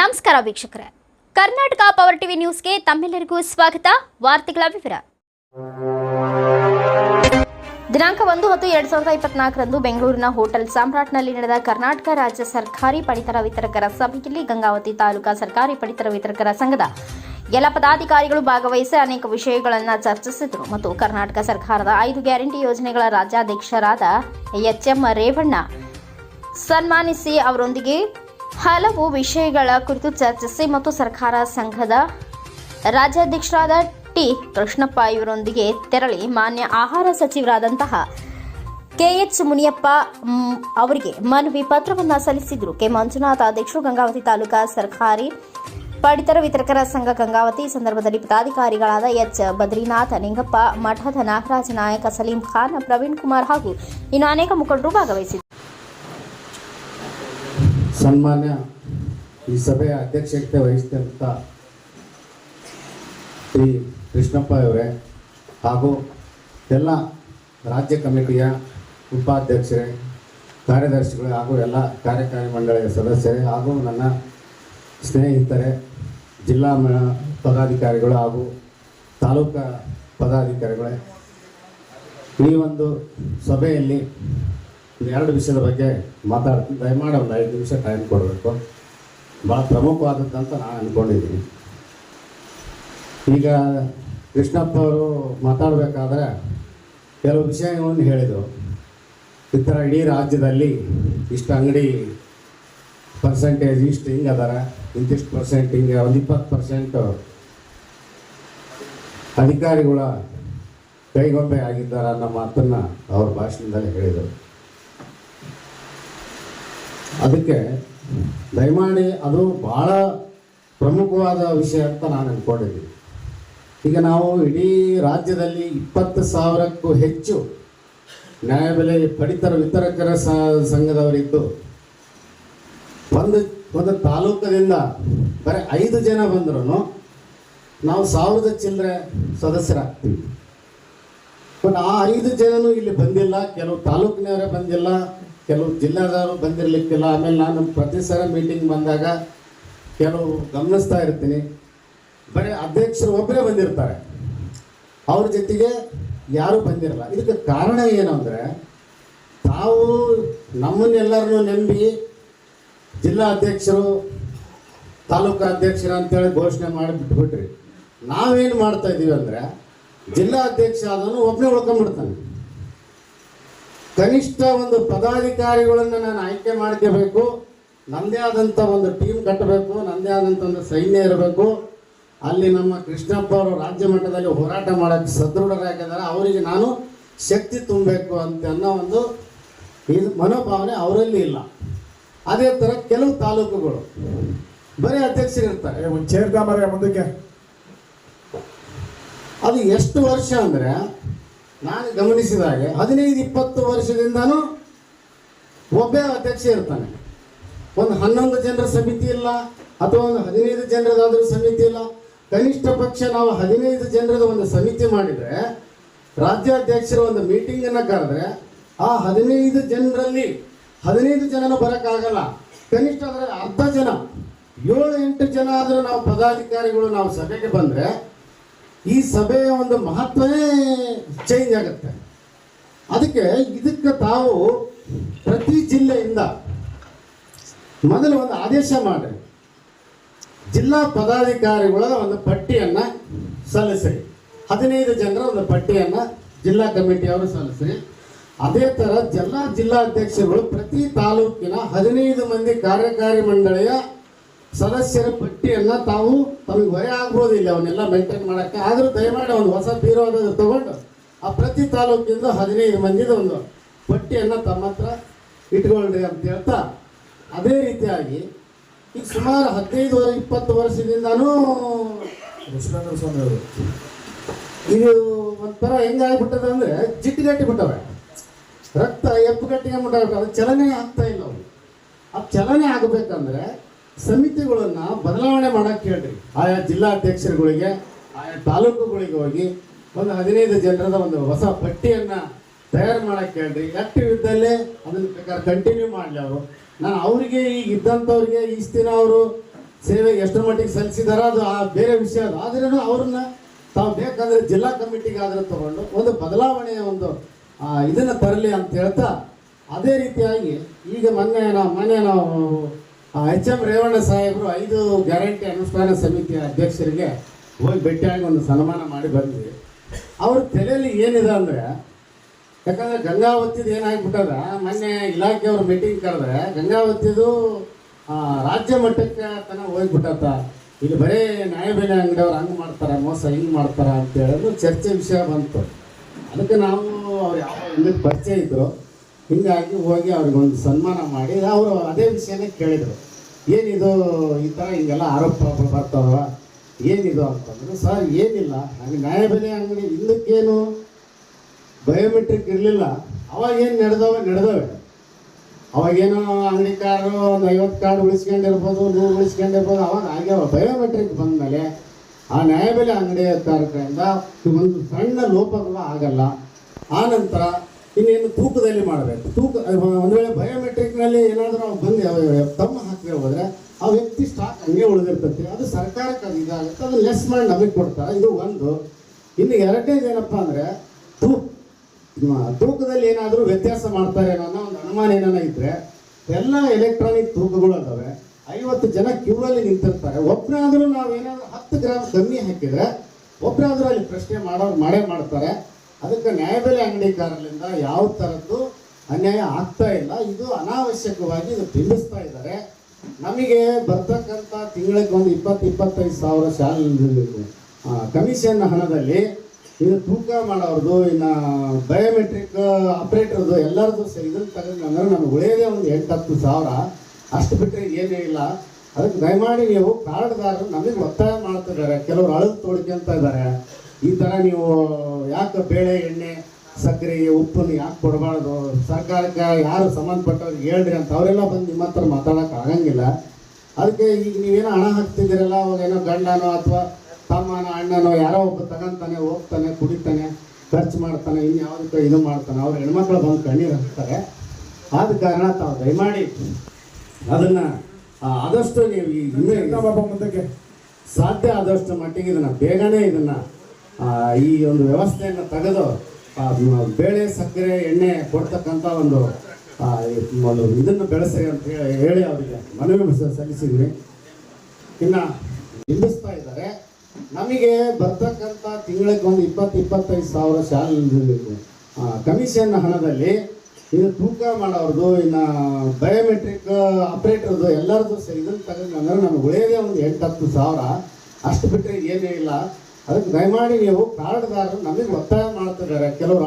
ನಮಸ್ಕಾರ ವೀಕ್ಷಕರೇ. Karnataka power TV ನ್ಯೂಸ್ಗೆ ತಮ್ಮೆಲ್ಲರಿಗೂ ಸ್ವಾಗತ. ವಾರ್ತೆಗಳ ವಿವರ. ದಿನಾಂಕ ಒಂದು ಹತ್ತು ಎರಡ್ ಸಾವಿರದ ಇಪ್ಪತ್ನಾಲ್ಕರಂದು ಬೆಂಗಳೂರಿನ ಹೋಟೆಲ್ ಸಾಮ್ರಾಟ್ನಲ್ಲಿ ನಡೆದ ಕರ್ನಾಟಕ ರಾಜ್ಯ ಸರ್ಕಾರಿ ಪಡಿತರ ವಿತರಕರ ಸಭೆಯಲ್ಲಿ ಗಂಗಾವತಿ ತಾಲೂಕಾ ಸರ್ಕಾರಿ ಪಡಿತರ ವಿತರಕರ ಸಂಘದ ಎಲ್ಲ ಪದಾಧಿಕಾರಿಗಳು ಭಾಗವಹಿಸಿ ಅನೇಕ ವಿಷಯಗಳನ್ನು ಚರ್ಚಿಸಿದರು. ಮತ್ತು ಕರ್ನಾಟಕ ಸರ್ಕಾರದ ಐದು ಗ್ಯಾರಂಟಿ ಯೋಜನೆಗಳ ರಾಜ್ಯಾಧ್ಯಕ್ಷರಾದ ಎಚ್ ಎಂ ರೇವಣ್ಣ ಸನ್ಮಾನಿಸಿ ಅವರೊಂದಿಗೆ ಹಲವು ವಿಷಯಗಳ ಕುರಿತು ಚರ್ಚಿಸಿ ಮತ್ತು ಸರ್ಕಾರ ಸಂಘದ ರಾಜ್ಯಾಧ್ಯಕ್ಷರಾದ ಟಿ. ಕೃಷ್ಣಪ್ಪ ಇವರೊಂದಿಗೆ ತೆರಳಿ ಮಾನ್ಯ ಆಹಾರ ಸಚಿವರಾದಂತಹ ಕೆಎಚ್ ಮುನಿಯಪ್ಪ ಅವರಿಗೆ ಮನವಿ ಪತ್ರವನ್ನು ಸಲ್ಲಿಸಿದರು. ಕೆ. ಮಂಜುನಾಥ ಅಧ್ಯಕ್ಷರು, ಗಂಗಾವತಿ ತಾಲೂಕಾ ಸರ್ಕಾರಿ ಪಡಿತರ ವಿತರಕರ ಸಂಘ ಗಂಗಾವತಿ ಸಂದರ್ಭದಲ್ಲಿ ಪದಾಧಿಕಾರಿಗಳಾದ ಎಚ್. ಬದ್ರಿನಾಥ, ನಿಂಗಪ್ಪ, ಮಠದ ನಾಗರಾಜ ನಾಯಕ, ಸಲೀಂ ಖಾನ್, ಪ್ರವೀಣ್ ಕುಮಾರ್ ಹಾಗೂ ಇನ್ನು ಅನೇಕ ಮುಖಂಡರು ಭಾಗವಹಿಸಿದ್ದರು. ಸನ್ಮಾನ್ಯ ಈ ಸಭೆಯ ಅಧ್ಯಕ್ಷತೆ ವಹಿಸಿದಂಥ ಶ್ರೀ ಕೃಷ್ಣಪ್ಪ ಅವರೇ ಹಾಗೂ ಎಲ್ಲ ರಾಜ್ಯ ಕಮಿಟಿಯ ಉಪಾಧ್ಯಕ್ಷರೇ, ಕಾರ್ಯದರ್ಶಿಗಳು ಹಾಗೂ ಎಲ್ಲ ಕಾರ್ಯಕಾರಿ ಮಂಡಳಿಯ ಸದಸ್ಯರೇ ಹಾಗೂ ನನ್ನ ಸ್ನೇಹಿತರೆ, ಜಿಲ್ಲಾ ಮ- ಪದಾಧಿಕಾರಿಗಳು ಹಾಗೂ ತಾಲೂಕಾ ಪದಾಧಿಕಾರಿಗಳೇ, ಈ ಒಂದು ಸಭೆಯಲ್ಲಿ ಎರಡು ವಿಷಯದ ಬಗ್ಗೆ ಮಾತಾಡ್ತೀನಿ ದಯಮಾಡಿ ಒಂದು ಐದು ನಿಮಿಷ ಟೈಮ್ ಕೊಡಬೇಕು. ಭಾಳ ಪ್ರಮುಖವಾದದ್ದು ಅಂತ ನಾನು ಅಂದ್ಕೊಂಡಿದ್ದೀನಿ ಈಗ ಕೃಷ್ಣಪ್ಪ ಅವರು ಮಾತಾಡಬೇಕಾದ್ರೆ ಕೆಲವು ವಿಷಯಗಳನ್ನು ಹೇಳಿದರು. ಈ ಥರ ಇಡೀ ರಾಜ್ಯದಲ್ಲಿ ಇಷ್ಟು ಅಂಗಡಿ ಪರ್ಸೆಂಟೇಜ್ ಇಷ್ಟು ಹಿಂಗೆ ಅದಾರ, ಇಂತಿಷ್ಟು ಪರ್ಸೆಂಟ್ ಹಿಂಗೆ, ಒಂದು ಇಪ್ಪತ್ತು ಪರ್ಸೆಂಟು ಅಧಿಕಾರಿಗಳ ಕೈಗೊಂಬೆ ಆಗಿದ್ದಾರೆ ಅನ್ನೋ ಮಾತನ್ನು ಅವ್ರ ಭಾಷಣದಲ್ಲಿ ಹೇಳಿದರು. ಅದಕ್ಕೆ ದಯಮಾಡಿ ಅದು ಭಾಳ ಪ್ರಮುಖವಾದ ವಿಷಯ ಅಂತ ನಾನು ಅಂದ್ಕೊಂಡಿದ್ದೀನಿ ಈಗ ನಾವು ಇಡೀ ರಾಜ್ಯದಲ್ಲಿ ಇಪ್ಪತ್ತು ಸಾವಿರಕ್ಕೂ ಹೆಚ್ಚು ನ್ಯಾಯಬೆಲೆ ಪಡಿತರ ವಿತರಕರ ಸಂಘದವರಿದ್ದು, ಒಂದು ಒಂದು ತಾಲೂಕದಿಂದ ಬರೀ ಐದು ಜನ ಬಂದ್ರು ನಾವು ಸಾವಿರದ ಚಿಲ್ಲರೆ ಸದಸ್ಯರಾಗ್ತೀವಿ. ಬಟ್ ಆ ಐದು ಜನನು ಇಲ್ಲಿ ಬಂದಿಲ್ಲ, ಕೆಲವು ತಾಲೂಕಿನವರೇ ಬಂದಿಲ್ಲ ಕೆಲವು ಜಿಲ್ಲಾದವರು ಬಂದಿರಲಿಕ್ಕಿಲ್ಲ. ಆಮೇಲೆ ನಾನು ಪ್ರತಿ ಸಲ ಮೀಟಿಂಗ್ ಬಂದಾಗ ಕೆಲವು ಗಮನಿಸ್ತಾ ಇರ್ತೀನಿ. ಬರೀ ಅಧ್ಯಕ್ಷರು ಒಬ್ಬರೇ ಬಂದಿರ್ತಾರೆ. ಅವ್ರ ಜೊತೆಗೆ ಯಾರೂ ಬಂದಿರಲ್ಲ. ಇದಕ್ಕೆ ಕಾರಣ ಏನು ಅಂದರೆ ತಾವು ನಮ್ಮನ್ನೆಲ್ಲರನ್ನು ನಂಬಿ ಜಿಲ್ಲಾ ಅಧ್ಯಕ್ಷರು, ತಾಲೂಕು ಅಧ್ಯಕ್ಷರು ಅಂತೇಳಿ ಘೋಷಣೆ ಮಾಡಿ ಬಿಟ್ಬಿಟ್ರಿ. ನಾವೇನು ಮಾಡ್ತಾ ಇದ್ದೀವಿ ಅಂದರೆ ಜಿಲ್ಲಾ ಅಧ್ಯಕ್ಷ ಆದವನು ಒಬ್ಬನೇ ಉಳ್ಕೊಂಡ್ಬಿಡ್ತಾನೆ. ಕನಿಷ್ಠ ಒಂದು ಪದಾಧಿಕಾರಿಗಳನ್ನು ನಾನು ಆಯ್ಕೆ ಮಾಡ್ಕೋಬೇಕು ನನ್ನದೇ ಆದಂಥ ಒಂದು ಟೀಮ್ ಕಟ್ಟಬೇಕು ನನ್ನದೇ ಆದಂಥ ಒಂದು ಸೈನ್ಯ ಇರಬೇಕು. ಅಲ್ಲಿ ನಮ್ಮ ಕೃಷ್ಣಪ್ಪ ಅವರು ರಾಜ್ಯ ಮಟ್ಟದಲ್ಲಿ ಹೋರಾಟ ಮಾಡೋಕ್ಕೆ ಸದೃಢರಾಗಿದ್ದಾರೆ. ಅವರಿಗೆ ನಾನು ಶಕ್ತಿ ತುಂಬಬೇಕು ಅಂತ ಅನ್ನೋ ಒಂದು ಇದು ಮನೋಭಾವನೆ ಅವರಲ್ಲಿ ಇಲ್ಲ. ಅದೇ ಥರ ಕೆಲವು ತಾಲೂಕುಗಳು. ಬರೀ ಅಧ್ಯಕ್ಷರಿರ್ತಾರೆ. ಮುಂದಕ್ಕೆ. ಅದು ಎಷ್ಟು ವರ್ಷ ಅಂದರೆ ನಾನು ಗಮನಿಸಿದ ಹಾಗೆ ಹದಿನೈದು, ಇಪ್ಪತ್ತು ವರ್ಷದಿಂದನೂ ಒಬ್ಬೇ ಅಧ್ಯಕ್ಷ ಇರ್ತಾನೆ. ಒಂದು ಹನ್ನೊಂದು ಜನರ ಸಮಿತಿ ಇಲ್ಲ, ಅಥವಾ ಒಂದು ಹದಿನೈದು ಜನರದಾದ್ರೂ ಸಮಿತಿ ಇಲ್ಲ. ಕನಿಷ್ಠ ಪಕ್ಷ ನಾವು ಹದಿನೈದು ಜನರದ ಒಂದು ಸಮಿತಿ ಮಾಡಿದರೆ, ರಾಜ್ಯಾಧ್ಯಕ್ಷರ ಒಂದು ಮೀಟಿಂಗನ್ನು ಕರೆದ್ರೆ, ಆ ಹದಿನೈದು ಜನರಲ್ಲಿ ಹದಿನೈದು ಜನನು ಬರೋಕ್ಕಾಗಲ್ಲ. ಕನಿಷ್ಠ ಅದರ ಅರ್ಧ ಜನ, ಏಳು, ಎಂಟು ಜನ ಆದರೂ ನಾವು ಪದಾಧಿಕಾರಿಗಳು ನಾವು ಸಭೆಗೆ ಬಂದರೆ ಈ ಸಭೆಯ ಒಂದು ಮಹತ್ವವೇ ಚೇಂಜ್ ಆಗುತ್ತೆ. ಅದಕ್ಕೆ ಇದಕ್ಕೆ ತಾವು ಪ್ರತಿ ಜಿಲ್ಲೆಯಿಂದ ಮೊದಲು ಒಂದು ಆದೇಶ ಮಾಡಿ. ಜಿಲ್ಲಾ ಪದಾಧಿಕಾರಿಗಳ ಒಂದು ಪಟ್ಟಿಯನ್ನು ಸಲ್ಲಿಸಿ. ಹದಿನೈದು ಜನರ ಒಂದು ಪಟ್ಟಿಯನ್ನು ಜಿಲ್ಲಾ ಕಮಿಟಿಯವರು ಸಲ್ಲಿಸಿ. ಅದೇ ಥರ ಎಲ್ಲ ಜಿಲ್ಲಾಧ್ಯಕ್ಷರುಗಳು ಪ್ರತಿ ತಾಲೂಕಿನ ಹದಿನೈದು ಮಂದಿ ಕಾರ್ಯಕಾರಿ ಮಂಡಳಿಯ ಸದಸ್ಯರ ಪಟ್ಟಿಯನ್ನು ತಾವು ತಮಗೆ ಹೊರೆ ಆಗ್ಬೋದಿಲ್ಲ ಅವನ್ನೆಲ್ಲ ಮೇಂಟೈನ್ ಮಾಡೋಕ್ಕೆ. ಆದರೂ ದಯಮಾಡಿ ಒಂದು ಹೊಸ ಬೀರೋದ ತಗೊಂಡು ಆ ಪ್ರತಿ ತಾಲೂಕಿಂದ ಹದಿನೈದು ಮಂದಿದ ಒಂದು ಪಟ್ಟಿಯನ್ನು ತಮ್ಮ ಹತ್ರ ಇಟ್ಕೊಳ್ರಿ ಅಂತ ಹೇಳ್ತಾ ಅದೇ ರೀತಿಯಾಗಿ ಈಗ ಸುಮಾರು ಹದಿನೈದು ವರ್ಷ ಇಪ್ಪತ್ತು ವರ್ಷದಿಂದನೂ ವಿಶ್ವೇಂದ್ರ ಸ್ವಾಮಿ ಅವರು. ಇದು ಒಂಥರ ಹೆಂಗಾಗ್ಬಿಟ್ಟದ ಅಂದರೆ ಜಿಟ್ಟಿಗಟ್ಟಿ ಬಿಟ್ಟವೆ ರಕ್ತ ಎಪ್ಪುಗಟ್ಟಿಗೆ ಮುಟ್ಟಾಗ ಅದು ಚಲನೆ ಆಗ್ತಾ ಇಲ್ಲ ಅವರು. ಆ ಚಲನೆ ಆಗಬೇಕಂದ್ರೆ ಸಮಿತಿಗಳನ್ನು ಬದಲಾವಣೆ ಮಾಡಕ್ಕೆ ಹೇಳ್ರಿ. ಆಯಾ ಜಿಲ್ಲಾಧ್ಯಕ್ಷರುಗಳಿಗೆ, ಆಯಾ ತಾಲೂಕುಗಳಿಗೆ ಹೋಗಿ ಒಂದು ಹದಿನೈದು ಜನರದ ಒಂದು ಹೊಸ ಪಟ್ಟಿಯನ್ನು ತಯಾರು ಮಾಡಕ್ಕೆ ಹೇಳ್ರಿ. ಆಕ್ಟಿವ್ ಇದ್ದಲ್ಲೇ ಅದನ್ನ ಪ್ರಕಾರ ಕಂಟಿನ್ಯೂ ಮಾಡಲಿ ಅವರು. ನಾನು ಅವರಿಗೆ ಈಗ ಇದ್ದಂಥವ್ರಿಗೆ ಇಷ್ಟು ದಿನ ಅವರು ಸೇವೆ ಎಷ್ಟರ ಮಟ್ಟಿಗೆ ಸಲ್ಲಿಸಿದಾರ ಅದು ಆ ಬೇರೆ ವಿಷಯ ಅದು ಆದ್ರೂ ಅವ್ರನ್ನ ತಾವು ಬೇಕಾದ್ರೆ ಜಿಲ್ಲಾ ಕಮಿಟಿಗೆ ಆದ್ರೆ ತಗೊಂಡು ಒಂದು ಬದಲಾವಣೆಯ ಒಂದು ಇದನ್ನ ತರಲಿ ಅಂತ ಹೇಳ್ತಾ ಅದೇ ರೀತಿಯಾಗಿ ಈಗ ಮೊನ್ನೆ ನಾವು ಮೊನ್ನೆ ನಾವು ಎಚ್ ಎಂ ರೇವಣ್ಣ ಸಾಹೇಬರು ಐದು ಗ್ಯಾರಂಟಿ ಅನುಷ್ಠಾನ ಸಮಿತಿಯ ಅಧ್ಯಕ್ಷರಿಗೆ ಹೋಗಿ ಭೇಟಿಯಾಗಿ ಒಂದು ಸನ್ಮಾನ ಮಾಡಿ ಬಂದ್ವಿ. ಅವ್ರ ತಲೆಯಲ್ಲಿ ಏನಿದೆ ಅಂದ್ರೆ, ಯಾಕಂದ್ರೆ ಗಂಗಾವತಿದು ಏನಾಗ್ಬಿಟ್ಟದ, ಮೊನ್ನೆ ಇಲಾಖೆಯವ್ರ ಮೀಟಿಂಗ್ ಕರೆದ್ರೆ ಗಂಗಾವತಿದು ರಾಜ್ಯ ಮಟ್ಟಕ್ಕೆ ತನ ಹೋಗ್ಬಿಟ್ಟತ್ತ ಇಲ್ಲಿ ಬರೀ ನ್ಯಾಯಬೆಲೆ ಅಂಗಡಿಯವ್ರು ಹಂಗೆ ಮಾಡ್ತಾರ, ಮೋಸ ಹಿಂಗೆ ಮಾಡ್ತಾರ ಅಂತ ಹೇಳಿದ್ರು ಚರ್ಚೆ ವಿಷಯ ಬಂತು. ಅದಕ್ಕೆ ನಾವು ಅವ್ರು ಯಾವ ಪರಿಚಯ ಇದ್ರು. ಹಿಂಗಾಗಿ ಹೋಗಿ ಅವ್ರಿಗೊಂದು ಸನ್ಮಾನ ಮಾಡಿ, ಅವರು ಅದೇ ವಿಷಯನೇ ಕೇಳಿದರು. ಏನಿದು ಈ ಥರ ಹಿಂಗೆಲ್ಲ ಆರೋಪ ಬರ್ತಾವ ಏನಿದು ಅಂತಂದ್ರೆ, ಸರ್, ಏನಿಲ್ಲ ಹಾಗೆ ನ್ಯಾಯಬೆಲೆ ಅಂಗಡಿ ಹಿಂದಕ್ಕೇನು ಬಯೋಮೆಟ್ರಿಕ್ ಇರಲಿಲ್ಲ. ಅವಾಗ ಏನು ನಡೆದವೆ ನಡೆದವೆ. ಅಂಗಡಿ ಕಾರು ಒಂದು ಐವತ್ತು ಕಾರ್ಡ್ ಉಳಿಸ್ಕೊಂಡಿರ್ಬೋದು, ನೂರು ಉಳಿಸ್ಕೊಂಡಿರ್ಬೋದು, ಅವಾಗ ಆಗ್ಯಾವ. ಬಯೋಮೆಟ್ರಿಕ್ ಬಂದಮೇಲೆ ಆ ನ್ಯಾಯಬೆಲೆ ಅಂಗಡಿಕಾರರಿಂದ ಒಂದು ಸಣ್ಣ ಲೋಪಗಳು ಆಗಲ್ಲ. ಆನಂತರ ನಂತರ ಇನ್ನೇನು ತೂಕದಲ್ಲಿ ಮಾಡಬೇಕು. ತೂಕ ಒಂದು ವೇಳೆ ಬಯೋಮೆಟ್ರಿಕ್ನಲ್ಲಿ ಏನಾದರೂ ನಾವು ಬಂದು ತಮ್ಮ ಹಾಕದೆ ಹೋದರೆ ಆ ವ್ಯಕ್ತಿ ಸ್ಟಾಕ್ ಹಂಗೆ ಉಳಿದಿರ್ತೈತಿ. ಅದು ಸರ್ಕಾರಕ್ಕೆ ಅದು ಇದಾಗುತ್ತೆ ಅದು ಲೆಸ್ ಮಾಡಿ ನಮಗೆ ಕೊಡ್ತಾರೆ. ಇದು ಒಂದು. ಇನ್ನು ಎರಡನೇದು ಏನಪ್ಪ ಅಂದರೆ ತೂಕ ತೂಕದಲ್ಲಿ ಏನಾದರೂ ವ್ಯತ್ಯಾಸ ಮಾಡ್ತಾರೆ ಅನ್ನೋ ಒಂದು ಅನುಮಾನ ಏನಾನ ಇದ್ರೆ ಎಲ್ಲ ಎಲೆಕ್ಟ್ರಾನಿಕ್ ತೂಕಗಳು ಅದಾವೆ. ಐವತ್ತು ಜನ ಕ್ಯೂ ಅಲ್ಲಿ ನಿಂತಿರ್ತಾರೆ. ನಾವು ನಾವೇನಾದ್ರೂ ಹತ್ತು ಗ್ರಾಮ್ ಕಮ್ಮಿ ಹಾಕಿದ್ರೆ ಒಬ್ಬರಾದ್ರೂ ಅಲ್ಲಿ ಪ್ರಶ್ನೆ ಮಾಡೋರು ಮಾಡೇ ಮಾಡ್ತಾರೆ. ಅದಕ್ಕೆ ನ್ಯಾಯಬೆಲೆ ಅಂಗಡಿಕಾರರಿಂದ ಯಾವ ಥರದ್ದು ಅನ್ಯಾಯ ಆಗ್ತಾ ಇಲ್ಲ. ಇದು ಅನಾವಶ್ಯಕವಾಗಿ ಇದು ಬಿಂಬಿಸ್ತಾ ಇದ್ದಾರೆ. ನಮಗೆ ಬರ್ತಕ್ಕಂಥ ತಿಂಗಳಿಗೆ ಒಂದು ಇಪ್ಪತ್ತು ಇಪ್ಪತ್ತೈದು ಸಾವಿರ ಶಾಲೆ ಕಮಿಷನ್ ಹಣದಲ್ಲಿ ಇದು ತೂಕ ಮಾಡೋರ್ದು, ಇನ್ನು ಬಯೋಮೆಟ್ರಿಕ್ ಆಪ್ರೇಟರ್ದು ಎಲ್ಲರದ್ದು ಸಹ ಇದನ್ನು ತಗೊಂಡು ಅಂದರೆ ನಮ್ಗೆ ಉಳಿಯೋದೇ ಒಂದು ಎಂಟು ಹತ್ತು ಸಾವಿರ. ಅಷ್ಟು ಬಿಟ್ಟರೆ ಏನೇ ಇಲ್ಲ. ಅದಕ್ಕೆ ದಯಮಾಡಿ ನೀವು ಕಾರ್ಡ್ದಾರರು ನಮಗೆ ಒತ್ತಾಯ ಮಾಡ್ತಿದ್ದಾರೆ. ಕೆಲವರು ಅಳದು ತೋಡ್ಕೊಂತ ಇದ್ದಾರೆ. ಈ ಥರ ನೀವು ಯಾಕೆ ಬೇಳೆ ಎಣ್ಣೆ ಸಕ್ಕರೆ ಉಪ್ಪನ್ನು ಯಾಕೆ ಕೊಡಬಾರ್ದು? ಸರ್ಕಾರಕ್ಕೆ ಯಾರು ಸಂಬಂಧಪಟ್ಟವ್ರಿಗೆ ಹೇಳ್ರಿ ಅಂತ ಅವರೆಲ್ಲ ಬಂದು ನಿಮ್ಮ ಹತ್ರ ಮಾತಾಡೋಕೆ ಆಗಂಗಿಲ್ಲ. ಅದಕ್ಕೆ ಈಗ ನೀವೇನೋ ಹಣ ಹಾಕ್ತಿದ್ದೀರಲ್ಲ ಅವಾಗೇನೋ ಗಂಡನೋ ಅಥವಾ ತಮ್ಮನೋ ಅಣ್ಣನೋ ಯಾರೋ ಒಬ್ಬ ತಗೊಂತಾನೆ ಹೋಗ್ತಾನೆ ಕುಡಿತಾನೆ ಖರ್ಚು ಮಾಡ್ತಾನೆ ಇನ್ಯಾವುದಕ್ಕೆ ಇದು ಮಾಡ್ತಾನೆ ಅವ್ರ ಹೆಣ್ಮಕ್ಳು ಬಂದು ಕಣ್ಣೀರು ಹಾಕ್ತಾರೆ ಆದ ಕಾರಣ ತಾವು ದಯಮಾಡಿ ಅದನ್ನು ಆದಷ್ಟು ನೀವು ಈ ಹಿಂದೆ ಮುಂದಕ್ಕೆ? ಸಾಧ್ಯ ಆದಷ್ಟು ಮಟ್ಟಿಗೆ ಇದನ್ನ ಬೇಗನೆ ಇದನ್ನ ಈ ಒಂದು ವ್ಯವಸ್ಥೆಯನ್ನು ತೆಗೆದು ಬೇಳೆ, ಸಕ್ಕರೆ, ಎಣ್ಣೆ ಕೊಡ್ತಕ್ಕಂಥ ಒಂದು ಒಂದು ಇದನ್ನು ಬೆಳೆಸಿ ಅಂತ ಹೇಳಿ ಹೇಳಿ ಅವರಿಗೆ ಮನವಿ ಸಲ್ಲಿಸಿದ್ವಿ ಇನ್ನು ನಿಲ್ಲಿಸ್ತಾ ಇದ್ದಾರೆ. ನಮಗೆ ಬರ್ತಕ್ಕಂಥ ತಿಂಗಳಿಗೆ ಒಂದು ಇಪ್ಪತ್ತು, ಇಪ್ಪತ್ತೈದು ಸಾವಿರ ಶಾಲೆ ಕಮಿಷನ್ ಹಣದಲ್ಲಿ ಇದು ತೂಕ ಮಾಡೋರ್ದು, ಇನ್ನು ಬಯೋಮೆಟ್ರಿಕ್ ಆಪ್ರೇಟರ್ದು ಎಲ್ಲರದು ಸರಿ ಇದನ್ನು ತಗೊಂಡು ನಮ್ಗೆ ಉಳಿಯೋದೇ ಒಂದು ಎಂಟು ಹತ್ತು ಸಾವಿರ. ಅಷ್ಟು ಬಿಟ್ಟರೆ ಏನೇ ಇಲ್ಲ. ಅದಕ್ಕೆ ದಯಮಾಡಿ ನೀವು ಕಾರ್ಡ್ದಾರರು ನಮಗೆ ಒತ್ತಾಯ ಮಾಡ್ತಿದ್ದಾರೆ. ಕೆಲವರು